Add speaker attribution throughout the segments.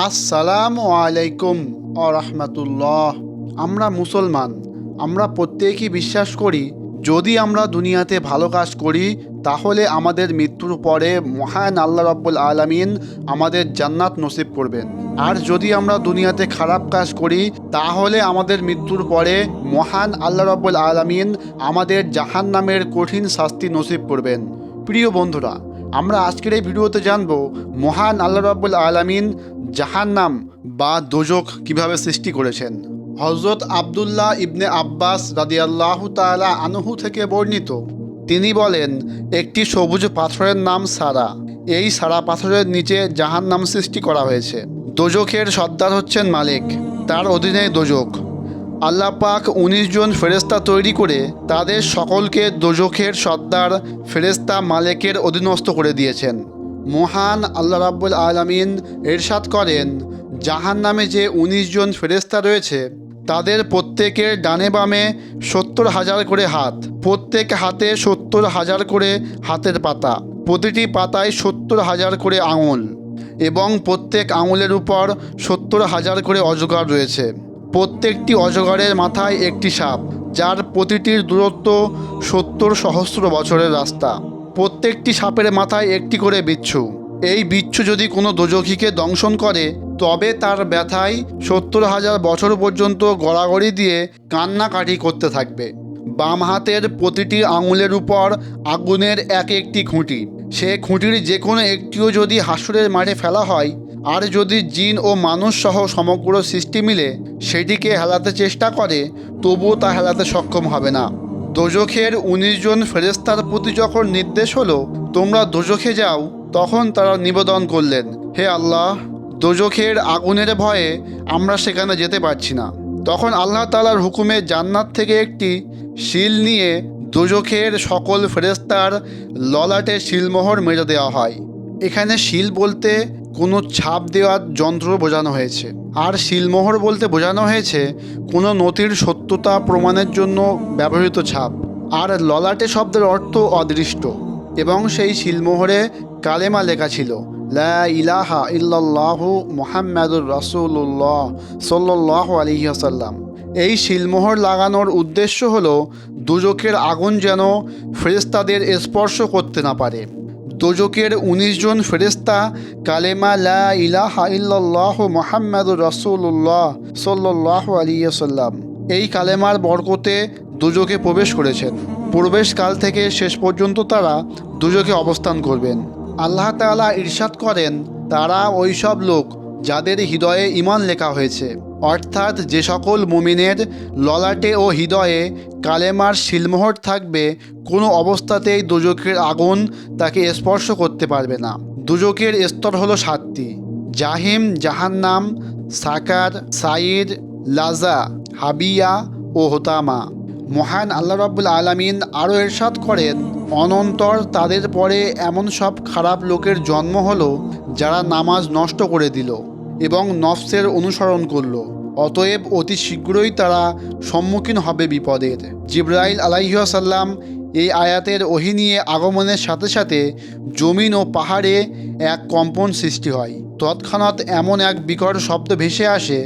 Speaker 1: আসসালামু আলাইকুম ও রহমতুল্লাহ আমরা মুসলমান, আমরা প্রত্যেকেই বিশ্বাস করি, যদি আমরা দুনিয়াতে ভালো কাজ করি, তাহলে আমাদের মৃত্যুর পরে মহান আল্লাহ রাব্বুল আলামিন আমাদের জান্নাত নসিব করবেন। আর যদি আমরা দুনিয়াতে খারাপ কাজ করি, তাহলে আমাদের মৃত্যুর পরে মহান আল্লাহ রাব্বুল আলামিন আমাদের জাহান নামের কঠিন শাস্তি নসিব করবেন। প্রিয় বন্ধুরা, আমরা আজকের এই ভিডিওতে জানব, মহান আল্লাহ রাব্বুল আলামিন জাহান্নাম বা দোজক কীভাবে সৃষ্টি করেছেন? হজরত আবদুল্লাহ ইবনে আব্বাস রাদিয়াল্লাহ তাআলা আনহু থেকে বর্ণিত। তিনি বলেন, একটি সবুজ পাথরের নাম সারা। এই সারা পাথরের নিচে জাহান্নাম সৃষ্টি করা হয়েছে। দোজকের সর্দার হচ্ছেন মালিক। তার অধীনে দোজক। আল্লাহ পাক উনিশ জন ফেরেস্তা তৈরি করে তাদের সকলকে দোজখের সর্দার ফেরেস্তা মালেকের অধীনস্থ করে দিয়েছেন। মহান আল্লাহ রাব্বুল আলামিন এরশাদ করেন, জাহান নামে যে উনিশ জন ফেরেস্তা রয়েছে, তাদের প্রত্যেকের ডানে বামে সত্তর হাজার করে হাত, প্রত্যেক হাতে সত্তর হাজার করে হাতের পাতা, প্রতিটি পাতায় সত্তর হাজার করে আঙুল এবং প্রত্যেক আঙুলের উপর সত্তর হাজার করে অজগর রয়েছে। প্রত্যেকটি অজগরের মাথায় একটি সাপ, যার প্রতিটির দূরত্ব সত্তর সহস্র বছরের রাস্তা। প্রত্যেকটি সাপের মাথায় একটি করে বিচ্ছু। এই বিচ্ছু যদি কোনো দোজখীকে দংশন করে, তবে তার ব্যথায় সত্তর হাজার বছর পর্যন্ত গড়াগড়ি দিয়ে কান্নাকাটি করতে থাকবে। বাম হাতের প্রতিটি আঙুলের উপর আগুনের এক একটি খুঁটি। সে খুঁটির যে কোনো একটিও যদি হাসুরের মাঠে ফেলা হয়, আর যদি জিন ও মানুষ সহ সমগ্র সৃষ্টি মিলে সেটিকে হেলাতে চেষ্টা করে, তবুও তা হেলাতে সক্ষম হবে না। দোজখের উনিশ জন ফেরেস্তার প্রতি যখন নির্দেশ হলো, তোমরা দোজখে যাও, তখন তারা নিবেদন করলেন, হে আল্লাহ, দোজখের আগুনের ভয়ে আমরা সেখানে যেতে পারছি না। তখন আল্লাহ তালার হুকুমে জান্নাত থেকে একটি শিল নিয়ে দোজখের সকল ফেরেস্তার ললাটে শিলমোহর মেরে দেওয়া হয়। এখানে শিল বলতে কোনো ছাপ দেওয়ার যন্ত্র বোঝানো হয়েছে। আর শিলমোহর বলতে বোঝানো হয়েছে, কোনো নথির সত্যতা প্রমাণের জন্য ব্যবহৃত ছাপ। আর ললাটে শব্দের অর্থ অদৃষ্ট। এবং সেই শিলমোহরে কালেমা লেখা ছিল, লা ইলাহা ইল্লাল্লাহু মুহাম্মাদুর রাসূলুল্লাহ সাল্লাল্লাহু আলাইহি ওয়াসাল্লাম। এই শিলমোহর লাগানোর উদ্দেশ্য হলো, দুজকের আগুন যেন ফেরেস্তাদের স্পর্শ করতে না পারে। দোজকের উনিশ জন ফেরেস্তা কালেমা লা ইলাহা ইল্লাল্লাহ মোহাম্মদুর রসুল্লাহ সাল্লাহ আলিয়াল্লাম এই কালেমার বরকতে দুজকে প্রবেশ করেছেন। প্রবেশকাল থেকে শেষ পর্যন্ত তারা দুজকে অবস্থান করবেন। আল্লাহ তাআলা ইরশাদ করেন, তারা ওই সব লোক যাদের হৃদয়ে ইমান লেখা হয়েছে। অর্থাৎ যে সকল মুমিনের ললাটে ও হৃদয়ে কালেমার শিলমোহর থাকবে, কোনো অবস্থাতেই দুজকের আগুন তাকে স্পর্শ করতে পারবে না। দুজকের স্তর হলো সাতটি। জাহিম, জাহান্নাম, সাকার সাইর লাজা, হাবিয়া ও হোতামা। মহান আল্লাহ রাব্বুল আলামিন আরও এরশাদ করেন, অনন্তর তাদের পরে এমন সব খারাপ লোকের জন্ম হলো যারা নামাজ নষ্ট করে দিল। এবং নফসের অনুসরণ করল। অতএব অতি শীঘ্রই তারা সম্মুখীন হবে বিপদের। জিব্রাইল আলাইসাল্লাম এই আয়াতের ওহি নিয়ে আগমনের সাথে সাথে জমিন ও পাহাড়ে এক কম্পন সৃষ্টি হয়। তৎক্ষণাৎ এমন এক বিকট শব্দ ভেসে আসে,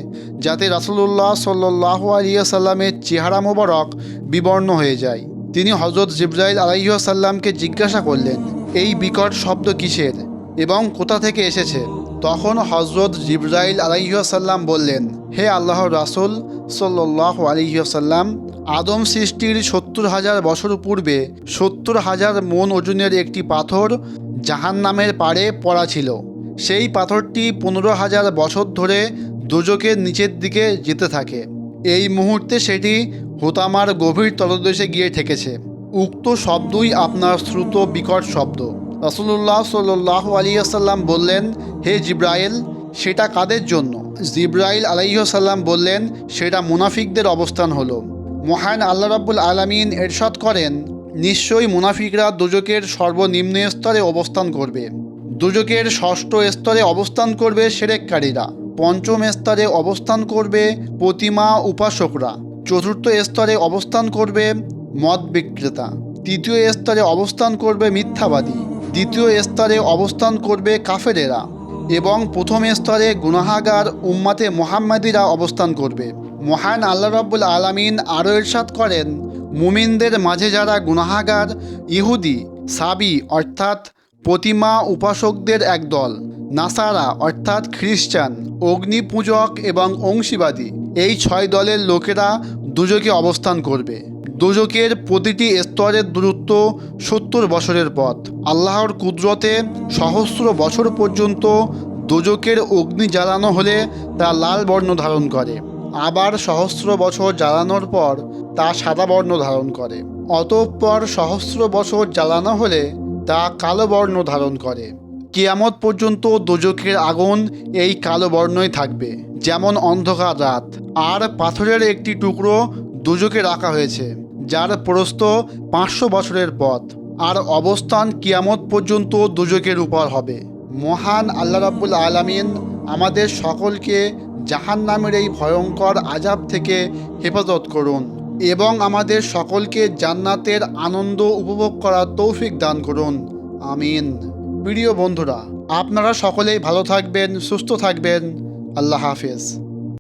Speaker 1: যাতে রাসুলুল্লাহ সাল্লাহ আলিয়াসাল্লামের চেহারা মোবারক বিবর্ণ হয়ে যায়। তিনি হজরত জিব্রাইল আলাইসাল্লামকে জিজ্ঞাসা করলেন, এই বিকট শব্দ কিসের? এবং কোথা থেকে এসেছে? তখন হজরত জিব্রাইল আলাইসাল্লাম বললেন, হে আল্লাহ রাসুল সাল্লাহ আলিহাসাল্লাম আদম সৃষ্টির সত্তর হাজার বছর পূর্বে সত্তর হাজার মন ওজনের একটি পাথর জাহান নামের পাড়ে পড়া ছিল। সেই পাথরটি পনেরো হাজার বছর ধরে দুজকের নিচের দিকে যেতে থাকে। এই মুহূর্তে সেটি হোতামার গভীর তলদেশে গিয়ে ঠেকেছে। উক্ত শব্দই আপনার শ্রুত বিকট শব্দ। রাসুল্লাহ সাল্লাহ আলিয়াসাল্লাম বললেন, হে জিব্রাইল, সেটা কাদের জন্য? জিব্রাইল আলাইসাল্লাম বললেন, সেটা মুনাফিকদের অবস্থান হলো। মহান আল্লাহ রাব্বুল আলামিন এরশাদ করেন, নিশ্চয়ই মুনাফিকরা দুজকের সর্বনিম্ন স্তরে অবস্থান করবে। দুজকের ষষ্ঠ স্তরে অবস্থান করবে সেরেককারীরা। পঞ্চম স্তরে অবস্থান করবে প্রতিমা উপাসকরা। চতুর্থ স্তরে অবস্থান করবে মদ বিক্রেতা। তৃতীয় স্তরে অবস্থান করবে মিথ্যাবাদী। দ্বিতীয় স্তরে অবস্থান করবে কাফেরেরা এবং প্রথম স্তরে গুনাহাগার উম্মাতে মোহাম্মদীরা অবস্থান করবে। মহান আল্লাহ রব্বুল আলামিন আরও ইরশাদ করেন, মুমিনদের মাঝে যারা গুনাহাগার, ইহুদি, সাবি অর্থাৎ প্রতিমা উপাসকদের এক দল নাসারা অর্থাৎ খ্রিস্টান অগ্নি পূজক এবং অংশীবাদী, এই ছয় দলের লোকেরা দুজকে অবস্থান করবে। দুজকের প্রতিটি স্তরের দূরত্ব সত্তর বছরের পথ। আল্লাহর কুদরতে সহস্র বছর পর্যন্ত দুজকের অগ্নি জ্বালানো হলে তা লাল বর্ণ ধারণ করে। আবার সহস্র বছর জ্বালানোর পর তা সাদা বর্ণ ধারণ করে। অতঃপর সহস্র বছর জ্বালানো হলে তা কালো বর্ণ ধারণ করে। কিয়ামত পর্যন্ত দোজকের আগুন এই কালো বর্ণই থাকবে, যেমন অন্ধকার রাত। আর পাথরের একটি টুকরো দুজকে রাখা হয়েছে। যার প্রস্থ পাঁচশো বছরের পথ। আর অবস্থান কিয়ামত পর্যন্ত দুজকের উপর হবে। মহান আল্লাহ রাব্বুল আলামিন আমাদের সকলকে জাহান নামের এই ভয়ঙ্কর আজাব থেকে হেফাজত করুন এবং আমাদের সকলকে জান্নাতের আনন্দ উপভোগ করার তৌফিক দান করুন। আমিন। প্রিয় বন্ধুরা, আপনারা সকলেই ভালো থাকবেন, সুস্থ থাকবেন। আল্লাহ হাফেজ।